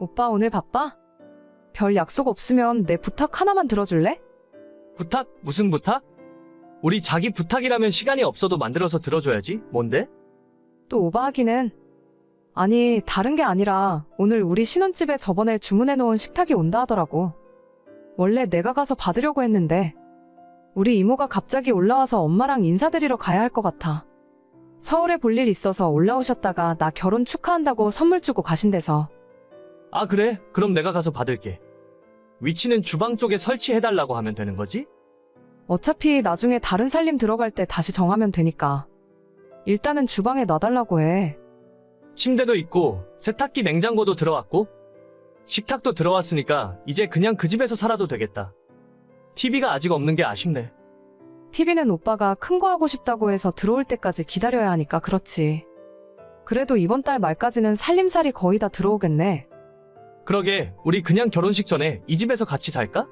오빠 오늘 바빠? 별 약속 없으면 내 부탁 하나만 들어줄래? 부탁? 무슨 부탁? 우리 자기 부탁이라면 시간이 없어도 만들어서 들어줘야지. 뭔데? 또 오바하기는. 아니, 다른 게 아니라 오늘 우리 신혼집에 저번에 주문해 놓은 식탁이 온다 하더라고. 원래 내가 가서 받으려고 했는데 우리 이모가 갑자기 올라와서 엄마랑 인사드리러 가야 할 것 같아. 서울에 볼 일 있어서 올라오셨다가 나 결혼 축하한다고 선물 주고 가신대서 아, 그래? 그럼 내가 가서 받을게. 위치는 주방 쪽에 설치해달라고 하면 되는 거지? 어차피 나중에 다른 살림 들어갈 때 다시 정하면 되니까. 일단은 주방에 놔달라고 해. 침대도 있고, 세탁기 냉장고도 들어왔고, 식탁도 들어왔으니까 이제 그냥 그 집에서 살아도 되겠다. TV가 아직 없는 게 아쉽네. TV는 오빠가 큰 거 하고 싶다고 해서 들어올 때까지 기다려야 하니까 그렇지. 그래도 이번 달 말까지는 살림살이 거의 다 들어오겠네. 그러게, 우리 그냥 결혼식 전에 이 집에서 같이 살까?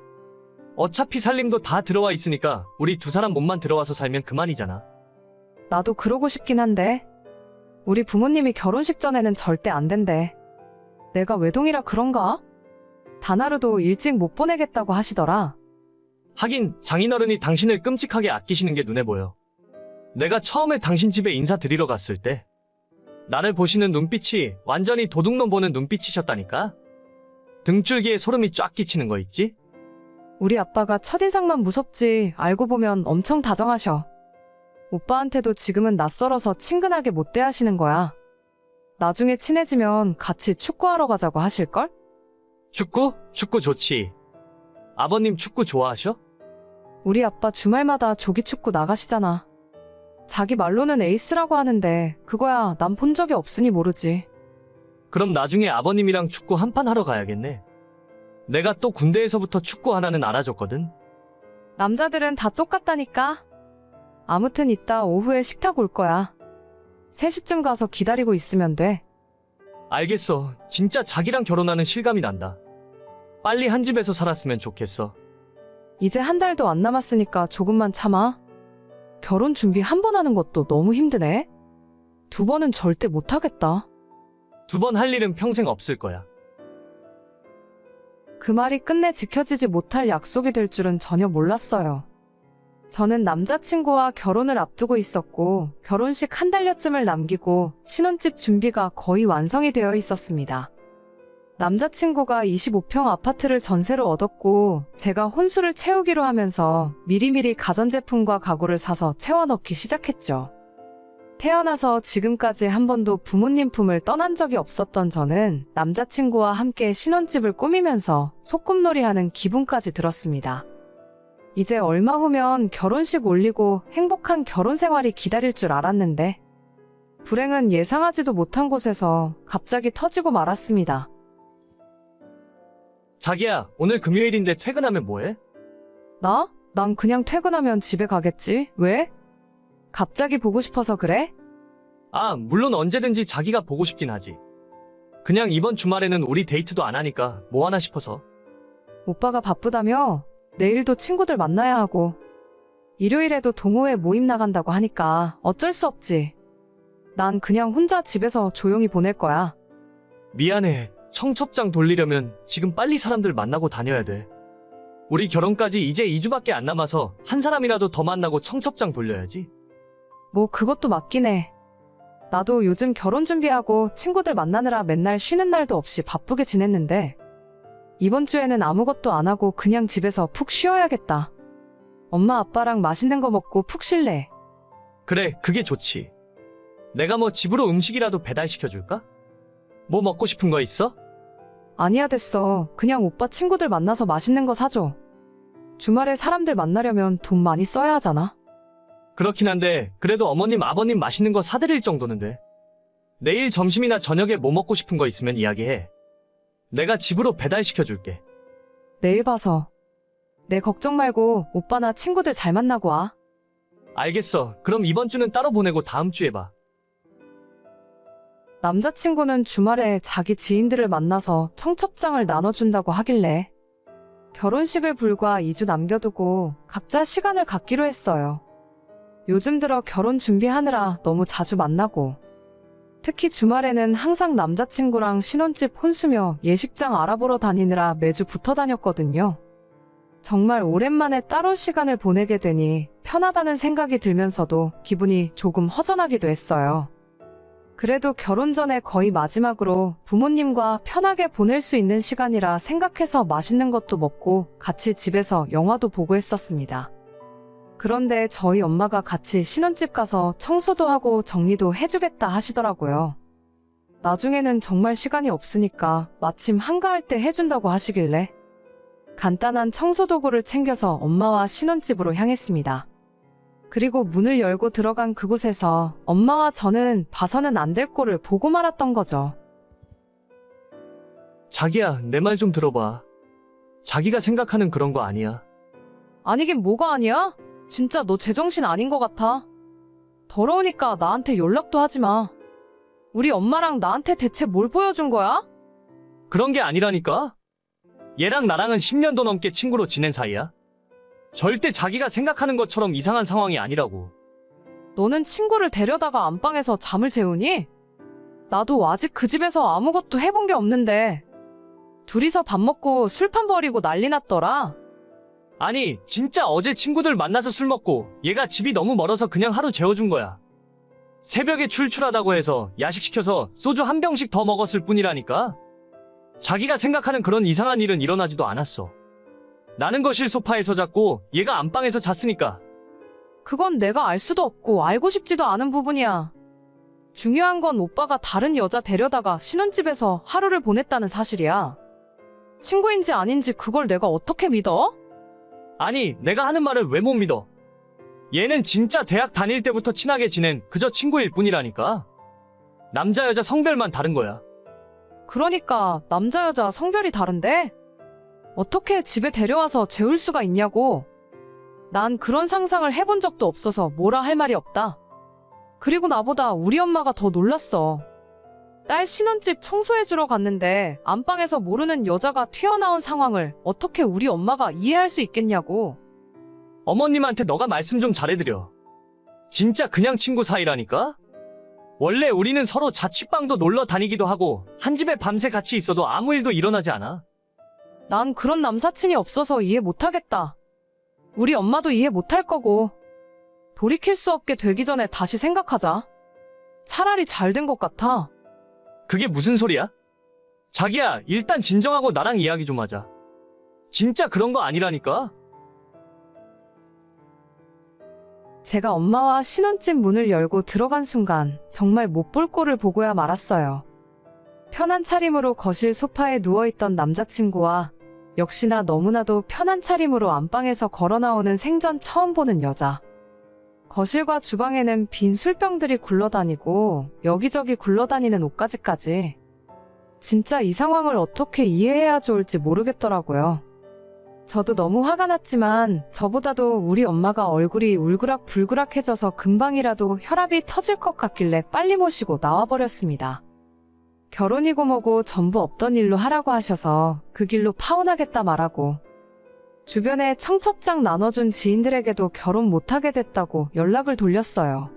어차피 살림도 다 들어와 있으니까 우리 두 사람 몸만 들어와서 살면 그만이잖아. 나도 그러고 싶긴 한데. 우리 부모님이 결혼식 전에는 절대 안 된대. 내가 외동이라 그런가? 단 하루도 일찍 못 보내겠다고 하시더라. 하긴 장인어른이 당신을 끔찍하게 아끼시는 게 눈에 보여. 내가 처음에 당신 집에 인사드리러 갔을 때 나를 보시는 눈빛이 완전히 도둑놈 보는 눈빛이셨다니까. 등줄기에 소름이 쫙 끼치는 거 있지? 우리 아빠가 첫인상만 무섭지 알고 보면 엄청 다정하셔. 오빠한테도 지금은 낯설어서 친근하게 못 대하시는 거야. 나중에 친해지면 같이 축구하러 가자고 하실걸? 축구? 축구 좋지. 아버님 축구 좋아하셔? 우리 아빠 주말마다 조기 축구 나가시잖아. 자기 말로는 에이스라고 하는데 그거야 난 본 적이 없으니 모르지. 그럼 나중에 아버님이랑 축구 한판 하러 가야겠네. 내가 또 군대에서부터 축구 하나는 알아줬거든. 남자들은 다 똑같다니까. 아무튼 이따 오후에 식탁 올 거야. 3시쯤 가서 기다리고 있으면 돼. 알겠어. 진짜 자기랑 결혼하는 실감이 난다. 빨리 한 집에서 살았으면 좋겠어. 이제 한 달도 안 남았으니까 조금만 참아. 결혼 준비 한 번 하는 것도 너무 힘드네. 두 번은 절대 못 하겠다. 두 번 할 일은 평생 없을 거야. 그 말이 끝내 지켜지지 못할 약속이 될 줄은 전혀 몰랐어요. 저는 남자친구와 결혼을 앞두고 있었고, 결혼식 한 달여쯤을 남기고 신혼집 준비가 거의 완성이 되어 있었습니다. 남자친구가 25평 아파트를 전세로 얻었고, 제가 혼수를 채우기로 하면서 미리미리 가전제품과 가구를 사서 채워넣기 시작했죠. 태어나서 지금까지 한 번도 부모님 품을 떠난 적이 없었던 저는 남자친구와 함께 신혼집을 꾸미면서 소꿉놀이 하는 기분까지 들었습니다. 이제 얼마 후면 결혼식 올리고 행복한 결혼 생활이 기다릴 줄 알았는데, 불행은 예상하지도 못한 곳에서 갑자기 터지고 말았습니다. 자기야, 오늘 금요일인데 퇴근하면 뭐해? 나? 난 그냥 퇴근하면 집에 가겠지. 왜? 갑자기 보고 싶어서 그래? 아, 물론 언제든지 자기가 보고 싶긴 하지. 그냥 이번 주말에는 우리 데이트도 안 하니까 뭐 하나 싶어서. 오빠가 바쁘다며? 내일도 친구들 만나야 하고, 일요일에도 동호회 모임 나간다고 하니까 어쩔 수 없지. 난 그냥 혼자 집에서 조용히 보낼 거야. 미안해. 청첩장 돌리려면 지금 빨리 사람들 만나고 다녀야 돼. 우리 결혼까지 이제 2주밖에 안 남아서 한 사람이라도 더 만나고 청첩장 돌려야지. 뭐 그것도 맞긴 해. 나도 요즘 결혼 준비하고 친구들 만나느라 맨날 쉬는 날도 없이 바쁘게 지냈는데 이번 주에는 아무것도 안 하고 그냥 집에서 푹 쉬어야겠다. 엄마 아빠랑 맛있는 거 먹고 푹 쉴래. 그래, 그게 좋지. 내가 뭐 집으로 음식이라도 배달시켜줄까? 뭐 먹고 싶은 거 있어? 아니야 됐어. 그냥 오빠 친구들 만나서 맛있는 거 사줘. 주말에 사람들 만나려면 돈 많이 써야 하잖아. 그렇긴 한데 그래도 어머님 아버님 맛있는 거 사드릴 정도는 돼. 내일 점심이나 저녁에 뭐 먹고 싶은 거 있으면 이야기해. 내가 집으로 배달시켜줄게. 내일 봐서. 내 걱정 말고 오빠나 친구들 잘 만나고 와. 알겠어. 그럼 이번 주는 따로 보내고 다음 주에 봐. 남자친구는 주말에 자기 지인들을 만나서 청첩장을 나눠준다고 하길래 결혼식을 불과 2주 남겨두고 각자 시간을 갖기로 했어요. 요즘 들어 결혼 준비하느라 너무 자주 만나고 특히 주말에는 항상 남자친구랑 신혼집 혼수며 예식장 알아보러 다니느라 매주 붙어 다녔거든요. 정말 오랜만에 따로 시간을 보내게 되니 편하다는 생각이 들면서도 기분이 조금 허전하기도 했어요. 그래도 결혼 전에 거의 마지막으로 부모님과 편하게 보낼 수 있는 시간이라 생각해서 맛있는 것도 먹고 같이 집에서 영화도 보고 했었습니다. 그런데 저희 엄마가 같이 신혼집 가서 청소도 하고 정리도 해주겠다 하시더라고요. 나중에는 정말 시간이 없으니까 마침 한가할 때 해준다고 하시길래 간단한 청소 도구를 챙겨서 엄마와 신혼집으로 향했습니다. 그리고 문을 열고 들어간 그곳에서 엄마와 저는 봐서는 안 될 꼴을 보고 말았던 거죠. 자기야, 내 말 좀 들어봐. 자기가 생각하는 그런 거 아니야. 아니긴 뭐가 아니야? 진짜 너 제정신 아닌 것 같아. 더러우니까 나한테 연락도 하지 마. 우리 엄마랑 나한테 대체 뭘 보여준 거야? 그런 게 아니라니까? 얘랑 나랑은 10년도 넘게 친구로 지낸 사이야. 절대 자기가 생각하는 것처럼 이상한 상황이 아니라고. 너는 친구를 데려다가 안방에서 잠을 재우니? 나도 아직 그 집에서 아무것도 해본 게 없는데. 둘이서 밥 먹고 술판 버리고 난리 났더라. 아니, 진짜 어제 친구들 만나서 술 먹고 얘가 집이 너무 멀어서 그냥 하루 재워준 거야. 새벽에 출출하다고 해서 야식 시켜서 소주 한 병씩 더 먹었을 뿐이라니까. 자기가 생각하는 그런 이상한 일은 일어나지도 않았어. 나는 거실 소파에서 잤고 얘가 안방에서 잤으니까. 그건 내가 알 수도 없고 알고 싶지도 않은 부분이야. 중요한 건 오빠가 다른 여자 데려다가 신혼집에서 하루를 보냈다는 사실이야. 친구인지 아닌지 그걸 내가 어떻게 믿어? 아니, 내가 하는 말을 왜 못 믿어? 얘는 진짜 대학 다닐 때부터 친하게 지낸 그저 친구일 뿐이라니까. 남자 여자 성별만 다른 거야. 그러니까 남자 여자 성별이 다른데 어떻게 집에 데려와서 재울 수가 있냐고. 난 그런 상상을 해본 적도 없어서 뭐라 할 말이 없다. 그리고 나보다 우리 엄마가 더 놀랐어. 딸 신혼집 청소해주러 갔는데 안방에서 모르는 여자가 튀어나온 상황을 어떻게 우리 엄마가 이해할 수 있겠냐고. 어머님한테 너가 말씀 좀 잘해드려. 진짜 그냥 친구 사이라니까? 원래 우리는 서로 자취방도 놀러 다니기도 하고 한 집에 밤새 같이 있어도 아무 일도 일어나지 않아. 난 그런 남사친이 없어서 이해 못하겠다. 우리 엄마도 이해 못할 거고. 돌이킬 수 없게 되기 전에 다시 생각하자. 차라리 잘 된 것 같아. 그게 무슨 소리야? 자기야, 일단 진정하고 나랑 이야기 좀 하자. 진짜 그런 거 아니라니까? 제가 엄마와 신혼집 문을 열고 들어간 순간 정말 못 볼 꼴을 보고야 말았어요. 편한 차림으로 거실 소파에 누워있던 남자친구와 역시나 너무나도 편한 차림으로 안방에서 걸어 나오는 생전 처음 보는 여자. 거실과 주방에는 빈 술병들이 굴러다니고 여기저기 굴러다니는 옷가지까지. 진짜 이 상황을 어떻게 이해해야 좋을지 모르겠더라고요. 저도 너무 화가 났지만 저보다도 우리 엄마가 얼굴이 울그락불그락해져서 금방이라도 혈압이 터질 것 같길래 빨리 모시고 나와버렸습니다. 결혼이고 뭐고 전부 없던 일로 하라고 하셔서 그 길로 파혼하겠다 말하고 주변에 청첩장 나눠준 지인들에게도 결혼 못하게 됐다고 연락을 돌렸어요.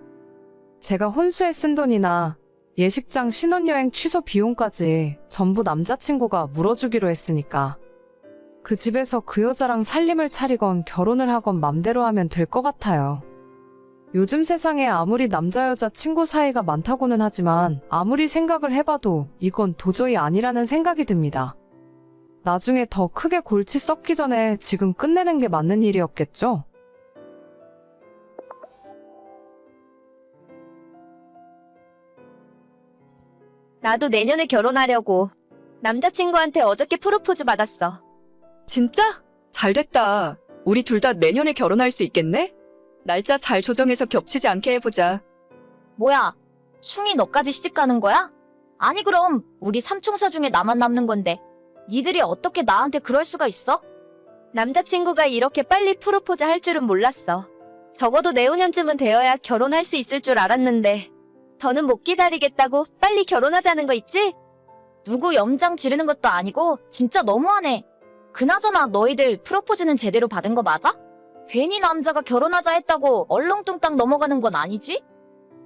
제가 혼수에 쓴 돈이나 예식장 신혼여행 취소 비용까지 전부 남자친구가 물어주기로 했으니까 그 집에서 그 여자랑 살림을 차리건 결혼을 하건 맘대로 하면 될 것 같아요. 요즘 세상에 아무리 남자 여자 친구 사이가 많다고는 하지만 아무리 생각을 해봐도 이건 도저히 아니라는 생각이 듭니다. 나중에 더 크게 골치 썩기 전에 지금 끝내는 게 맞는 일이었겠죠? 나도 내년에 결혼하려고. 남자친구한테 어저께 프로포즈 받았어. 진짜? 잘 됐다. 우리 둘 다 내년에 결혼할 수 있겠네? 날짜 잘 조정해서 겹치지 않게 해보자. 뭐야? 충이 너까지 시집 가는 거야? 아니 그럼 우리 삼총사 중에 나만 남는 건데. 니들이 어떻게 나한테 그럴 수가 있어? 남자친구가 이렇게 빨리 프로포즈 할 줄은 몰랐어. 적어도 내후년쯤은 되어야 결혼할 수 있을 줄 알았는데. 더는 못 기다리겠다고 빨리 결혼하자는 거 있지? 누구 염장 지르는 것도 아니고 진짜 너무하네. 그나저나 너희들 프로포즈는 제대로 받은 거 맞아? 괜히 남자가 결혼하자 했다고 얼렁뚱땅 넘어가는 건 아니지?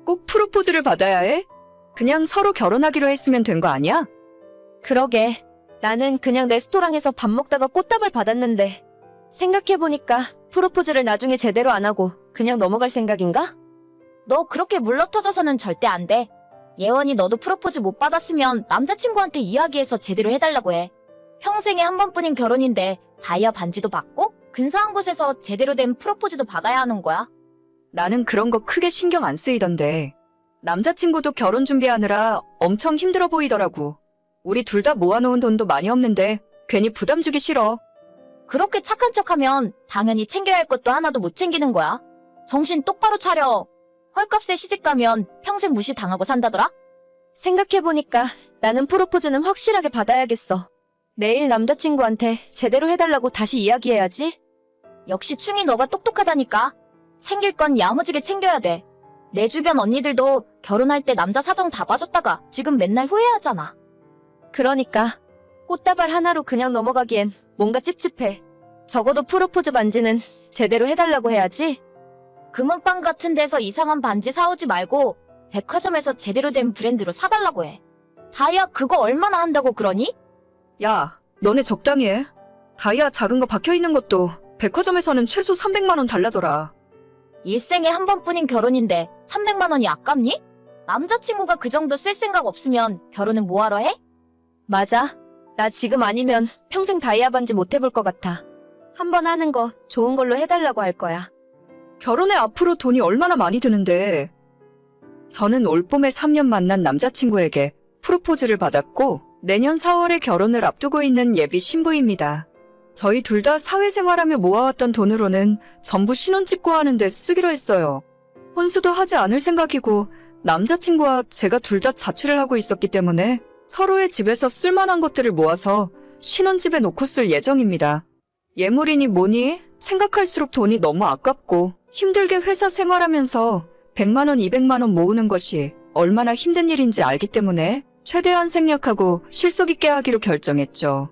꼭 프로포즈를 받아야 해? 그냥 서로 결혼하기로 했으면 된 거 아니야? 그러게. 나는 그냥 레스토랑에서 밥 먹다가 꽃다발 받았는데. 생각해보니까 프로포즈를 나중에 제대로 안 하고 그냥 넘어갈 생각인가? 너 그렇게 물러터져서는 절대 안 돼. 예원이 너도 프로포즈 못 받았으면 남자친구한테 이야기해서 제대로 해달라고 해. 평생에 한 번뿐인 결혼인데 다이아 반지도 받고 근사한 곳에서 제대로 된 프로포즈도 받아야 하는 거야. 나는 그런 거 크게 신경 안 쓰이던데. 남자친구도 결혼 준비하느라 엄청 힘들어 보이더라고. 우리 둘 다 모아놓은 돈도 많이 없는데 괜히 부담 주기 싫어. 그렇게 착한 척하면 당연히 챙겨야 할 것도 하나도 못 챙기는 거야. 정신 똑바로 차려. 헐값에 시집 가면 평생 무시당하고 산다더라? 생각해보니까 나는 프로포즈는 확실하게 받아야겠어. 내일 남자친구한테 제대로 해달라고 다시 이야기해야지. 역시 충이 너가 똑똑하다니까. 챙길 건 야무지게 챙겨야 돼. 내 주변 언니들도 결혼할 때 남자 사정 다 봐줬다가 지금 맨날 후회하잖아. 그러니까 꽃다발 하나로 그냥 넘어가기엔 뭔가 찝찝해. 적어도 프로포즈 반지는 제대로 해달라고 해야지. 금은방 같은 데서 이상한 반지 사오지 말고 백화점에서 제대로 된 브랜드로 사달라고 해. 다이아 그거 얼마나 한다고 그러니? 야, 너네 적당히 해. 다이아 작은 거 박혀 있는 것도 백화점에서는 최소 300만 원 달라더라. 일생에 한 번뿐인 결혼인데 300만 원이 아깝니? 남자친구가 그 정도 쓸 생각 없으면 결혼은 뭐하러 해? 맞아. 나 지금 아니면 평생 다이아 반지 못 해볼 것 같아. 한 번 하는 거 좋은 걸로 해달라고 할 거야. 결혼에 앞으로 돈이 얼마나 많이 드는데. 저는 올 봄에 3년 만난 남자친구에게 프로포즈를 받았고 내년 4월에 결혼을 앞두고 있는 예비 신부입니다. 저희 둘 다 사회생활하며 모아왔던 돈으로는 전부 신혼집 구하는데 쓰기로 했어요. 혼수도 하지 않을 생각이고 남자친구와 제가 둘 다 자취를 하고 있었기 때문에 서로의 집에서 쓸만한 것들을 모아서 신혼집에 놓고 쓸 예정입니다. 예물이니 뭐니 생각할수록 돈이 너무 아깝고 힘들게 회사 생활하면서 100만원, 200만원 모으는 것이 얼마나 힘든 일인지 알기 때문에 최대한 생략하고 실속 있게 하기로 결정했죠.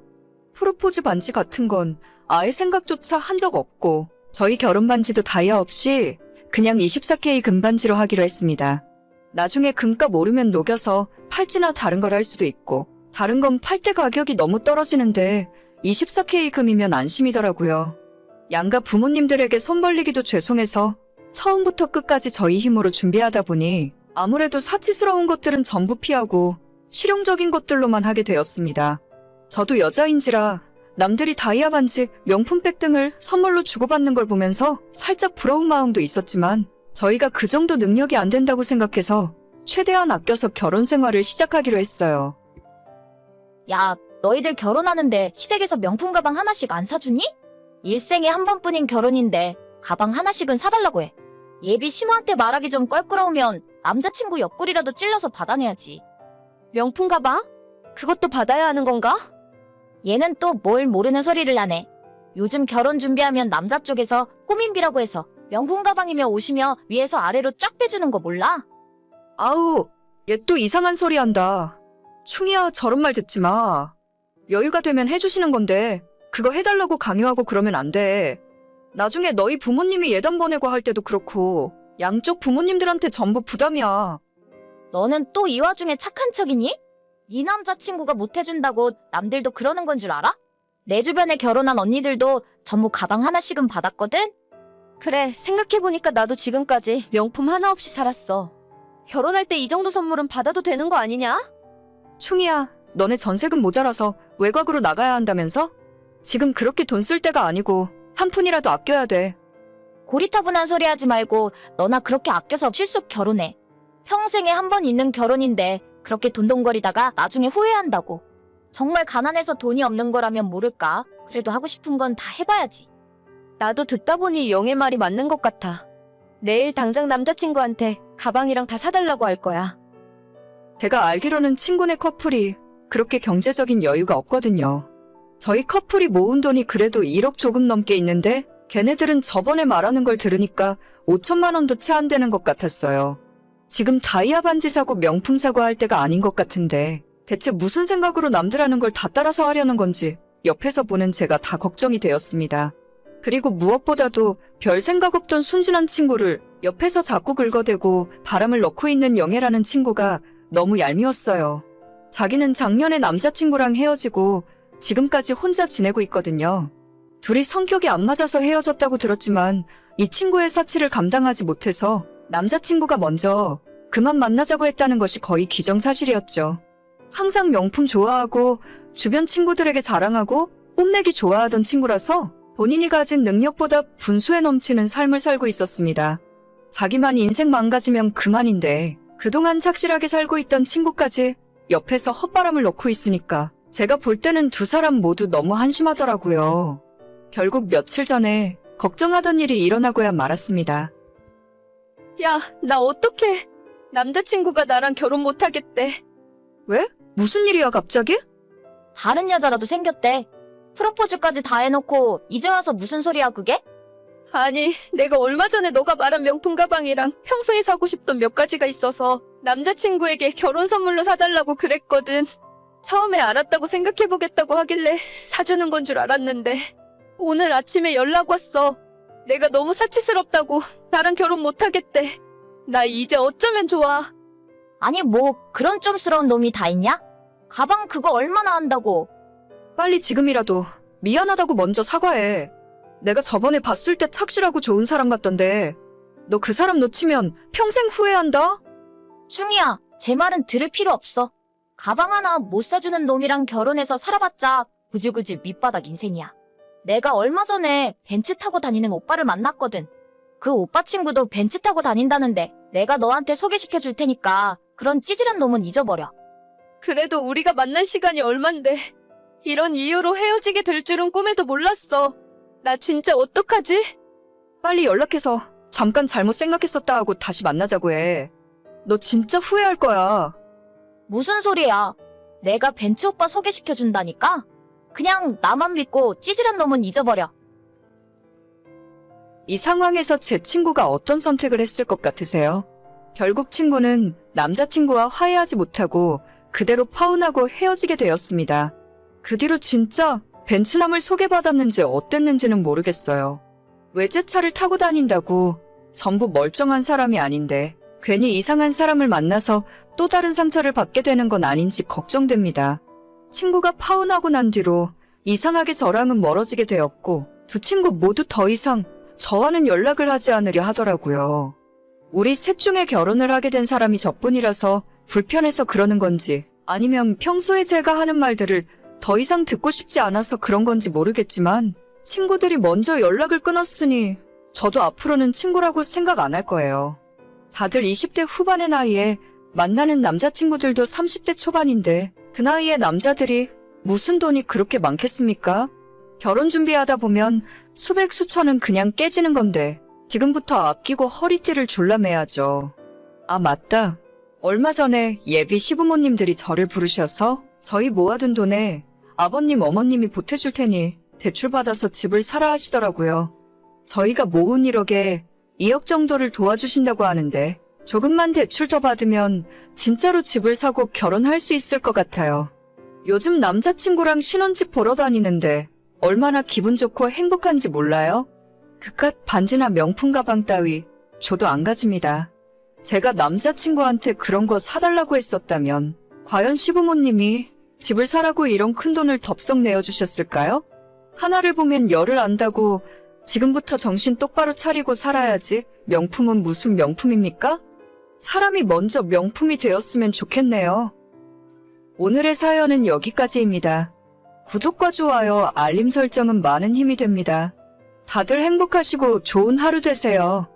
프로포즈 반지 같은 건 아예 생각조차 한 적 없고 저희 결혼 반지도 다이아 없이 그냥 24K 금반지로 하기로 했습니다. 나중에 금값 오르면 녹여서 팔찌나 다른 걸 할 수도 있고 다른 건 팔 때 가격이 너무 떨어지는데 24K 금이면 안심이더라고요. 양가 부모님들에게 손 벌리기도 죄송해서 처음부터 끝까지 저희 힘으로 준비하다 보니 아무래도 사치스러운 것들은 전부 피하고 실용적인 것들로만 하게 되었습니다. 저도 여자인지라 남들이 다이아 반지, 명품백 등을 선물로 주고받는 걸 보면서 살짝 부러운 마음도 있었지만 저희가 그 정도 능력이 안 된다고 생각해서 최대한 아껴서 결혼 생활을 시작하기로 했어요. 야, 너희들 결혼하는데 시댁에서 명품 가방 하나씩 안 사주니? 일생에 한 번뿐인 결혼인데 가방 하나씩은 사달라고 해. 예비 심호한테 말하기 좀 껄끄러우면 남자친구 옆구리라도 찔러서 받아내야지. 명품 가방? 그것도 받아야 하는 건가? 얘는 또 뭘 모르는 소리를 하네. 요즘 결혼 준비하면 남자 쪽에서 꾸민비라고 해서 명품 가방이며 옷이며 위에서 아래로 쫙 빼주는 거 몰라? 아우, 얘 또 이상한 소리 한다. 충이야, 저런 말 듣지 마. 여유가 되면 해주시는 건데, 그거 해달라고 강요하고 그러면 안 돼. 나중에 너희 부모님이 예단 보내고 할 때도 그렇고, 양쪽 부모님들한테 전부 부담이야. 너는 또 이 와중에 착한 척이니? 네 남자친구가 못 해준다고 남들도 그러는 건 줄 알아? 내 주변에 결혼한 언니들도 전부 가방 하나씩은 받았거든? 그래, 생각해보니까 나도 지금까지 명품 하나 없이 살았어. 결혼할 때 이 정도 선물은 받아도 되는 거 아니냐? 충이야, 너네 전세금 모자라서 외곽으로 나가야 한다면서? 지금 그렇게 돈 쓸 때가 아니고, 한 푼이라도 아껴야 돼. 고리타분한 소리 하지 말고 너나 그렇게 아껴서 실속 결혼해. 평생에 한 번 있는 결혼인데 그렇게 돈돈거리다가 나중에 후회한다고. 정말 가난해서 돈이 없는 거라면 모를까. 그래도 하고 싶은 건 다 해봐야지. 나도 듣다 보니 영의 말이 맞는 것 같아. 내일 당장 남자친구한테 가방이랑 다 사달라고 할 거야. 제가 알기로는 친구네 커플이 그렇게 경제적인 여유가 없거든요. 저희 커플이 모은 돈이 그래도 1억 조금 넘게 있는데 걔네들은 저번에 말하는 걸 들으니까 5천만 원도 채 안 되는 것 같았어요. 지금 다이아 반지 사고 명품 사고 할 때가 아닌 것 같은데 대체 무슨 생각으로 남들 하는 걸 다 따라서 하려는 건지 옆에서 보는 제가 다 걱정이 되었습니다. 그리고 무엇보다도 별 생각 없던 순진한 친구를 옆에서 자꾸 긁어대고 바람을 넣고 있는 영애라는 친구가 너무 얄미웠어요. 자기는 작년에 남자친구랑 헤어지고 지금까지 혼자 지내고 있거든요. 둘이 성격이 안 맞아서 헤어졌다고 들었지만 이 친구의 사치를 감당하지 못해서 남자친구가 먼저 그만 만나자고 했다는 것이 거의 기정사실이었죠. 항상 명품 좋아하고 주변 친구들에게 자랑하고 뽐내기 좋아하던 친구라서 본인이 가진 능력보다 분수에 넘치는 삶을 살고 있었습니다. 자기만 인생 망가지면 그만인데 그동안 착실하게 살고 있던 친구까지 옆에서 헛바람을 넣고 있으니까 제가 볼 때는 두 사람 모두 너무 한심하더라고요. 결국 며칠 전에 걱정하던 일이 일어나고야 말았습니다. 야, 나 어떡해. 남자친구가 나랑 결혼 못하겠대. 왜? 무슨 일이야 갑자기? 다른 여자라도 생겼대. 프로포즈까지 다 해놓고 이제 와서 무슨 소리야 그게? 아니, 내가 얼마 전에 너가 말한 명품 가방이랑 평소에 사고 싶던 몇 가지가 있어서 남자친구에게 결혼 선물로 사달라고 그랬거든. 처음에 알았다고 생각해보겠다고 하길래 사주는 건 줄 알았는데 오늘 아침에 연락 왔어. 내가 너무 사치스럽다고 나랑 결혼 못하겠대. 나 이제 어쩌면 좋아. 아니 뭐 그런 좀스러운 놈이 다 있냐? 가방 그거 얼마나 한다고? 빨리 지금이라도 미안하다고 먼저 사과해. 내가 저번에 봤을 때 착실하고 좋은 사람 같던데 너 그 사람 놓치면 평생 후회한다? 충이야, 제 말은 들을 필요 없어. 가방 하나 못 사주는 놈이랑 결혼해서 살아봤자 구질구질 밑바닥 인생이야. 내가 얼마 전에 벤츠 타고 다니는 오빠를 만났거든. 그 오빠 친구도 벤츠 타고 다닌다는데 내가 너한테 소개시켜 줄 테니까 그런 찌질한 놈은 잊어버려. 그래도 우리가 만난 시간이 얼만데 이런 이유로 헤어지게 될 줄은 꿈에도 몰랐어. 나 진짜 어떡하지? 빨리 연락해서 잠깐 잘못 생각했었다 하고 다시 만나자고 해. 너 진짜 후회할 거야. 무슨 소리야? 내가 벤츠 오빠 소개시켜 준다니까? 그냥 나만 믿고 찌질한 놈은 잊어버려. 이 상황에서 제 친구가 어떤 선택을 했을 것 같으세요? 결국 친구는 남자친구와 화해하지 못하고 그대로 파혼하고 헤어지게 되었습니다. 그 뒤로 진짜 벤츠남을 소개받았는지 어땠는지는 모르겠어요. 외제차를 타고 다닌다고 전부 멀쩡한 사람이 아닌데 괜히 이상한 사람을 만나서 또 다른 상처를 받게 되는 건 아닌지 걱정됩니다. 친구가 파혼하고 난 뒤로 이상하게 저랑은 멀어지게 되었고 두 친구 모두 더 이상 저와는 연락을 하지 않으려 하더라고요. 우리 셋 중에 결혼을 하게 된 사람이 저뿐이라서 불편해서 그러는 건지 아니면 평소에 제가 하는 말들을 더 이상 듣고 싶지 않아서 그런 건지 모르겠지만 친구들이 먼저 연락을 끊었으니 저도 앞으로는 친구라고 생각 안 할 거예요. 다들 20대 후반의 나이에 만나는 남자친구들도 30대 초반인데 그 나이에 남자들이 무슨 돈이 그렇게 많겠습니까? 결혼 준비하다 보면 수백 수천은 그냥 깨지는 건데 지금부터 아끼고 허리띠를 졸라매야죠. 아 맞다. 얼마 전에 예비 시부모님들이 저를 부르셔서 저희 모아둔 돈에 아버님 어머님이 보태줄 테니 대출 받아서 집을 사라 하시더라고요. 저희가 모은 1억에 2억 정도를 도와주신다고 하는데 조금만 대출 더 받으면 진짜로 집을 사고 결혼할 수 있을 것 같아요. 요즘 남자친구랑 신혼집 보러 다니는데 얼마나 기분 좋고 행복한지 몰라요? 그깟 반지나 명품 가방 따위 저도 안 가집니다. 제가 남자친구한테 그런 거 사달라고 했었다면 과연 시부모님이 집을 사라고 이런 큰 돈을 덥석 내어주셨을까요? 하나를 보면 열을 안다고 지금부터 정신 똑바로 차리고 살아야지 명품은 무슨 명품입니까? 사람이 먼저 명품이 되었으면 좋겠네요. 오늘의 사연은 여기까지입니다. 구독과 좋아요, 알림 설정은 많은 힘이 됩니다. 다들 행복하시고 좋은 하루 되세요.